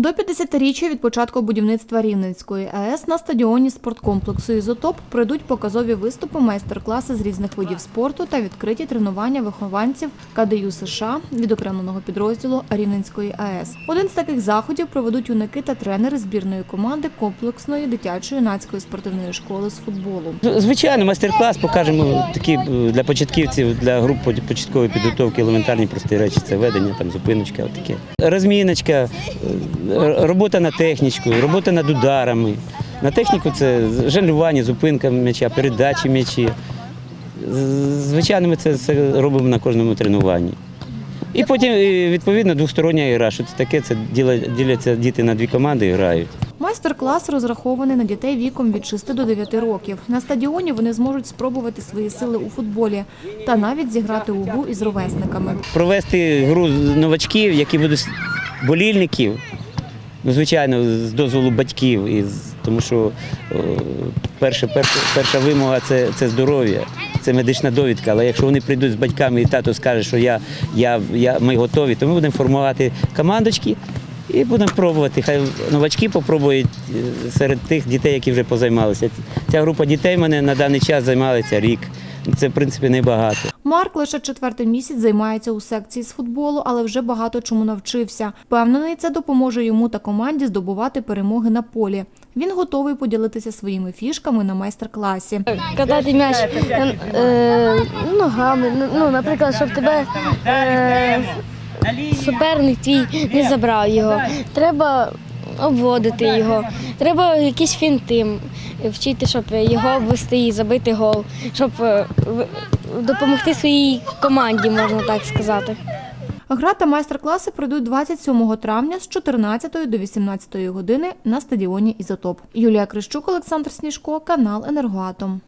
До 50-річчя від початку будівництва Рівненської АЕС на стадіоні спорткомплексу «Ізотоп» пройдуть показові виступи, майстер-класи з різних видів спорту та відкриті тренування вихованців КДЮ США відокремленого підрозділу Рівненської АЕС. Один з таких заходів проведуть юнаки та тренери збірної команди комплексної дитячої юнацької спортивної школи з футболу. Звичайно, майстер-клас покажемо такі е, для початківців, для груп початкової підготовки, елементарні прості речі. Це ведення, там зупиночка, отаке. Розміночка, е, робота на технічку, робота над ударами. На техніку це жалювання, зупинка м'яча, передачі м'ячі. Звичайно, ми це все робимо на кожному тренуванні. І потім, відповідно, двостороння гра. Що це таке? Це діляться діти на дві команди і грають. Майстер-клас розрахований на дітей віком від 6 до 9 років. На стадіоні вони зможуть спробувати свої сили у футболі та навіть зіграти у гру із ровесниками. провести гру новачків, які будуть болільників. Ну, звичайно, з дозволу батьків, і тому що перша, перша, перша вимога це, це здоров'я, це медична довідка. Але якщо вони прийдуть з батьками і тато скаже, що я, я, я, ми готові, то ми будемо формувати командочки і будемо пробувати. Хай новачки попробують е, серед тих дітей, які вже позаймалися. Ця група дітей мене на даний час займалися рік. Це, в принципі, небагато. Марк лише четвертий місяць займається у секції з футболу, але вже багато чому навчився. Впевнений, це допоможе йому та команді здобувати перемоги на полі. Він готовий поділитися своїми фішками на майстер-класі. катати м'яч е, ногами. Ну, Ну, наприклад, щоб тебе е, суперник твій не забрав його. Треба обводити його. Треба якісь фінти вчити, щоб його обвести і забити гол, щоб е, допомогти своїй команді, можна так сказати. Гра та майстер-класи пройдуть 27 травня з 14 до 18 години на стадіоні Ізотоп. Юлія Крищук, Олександр Сніжко, канал Енергоатом.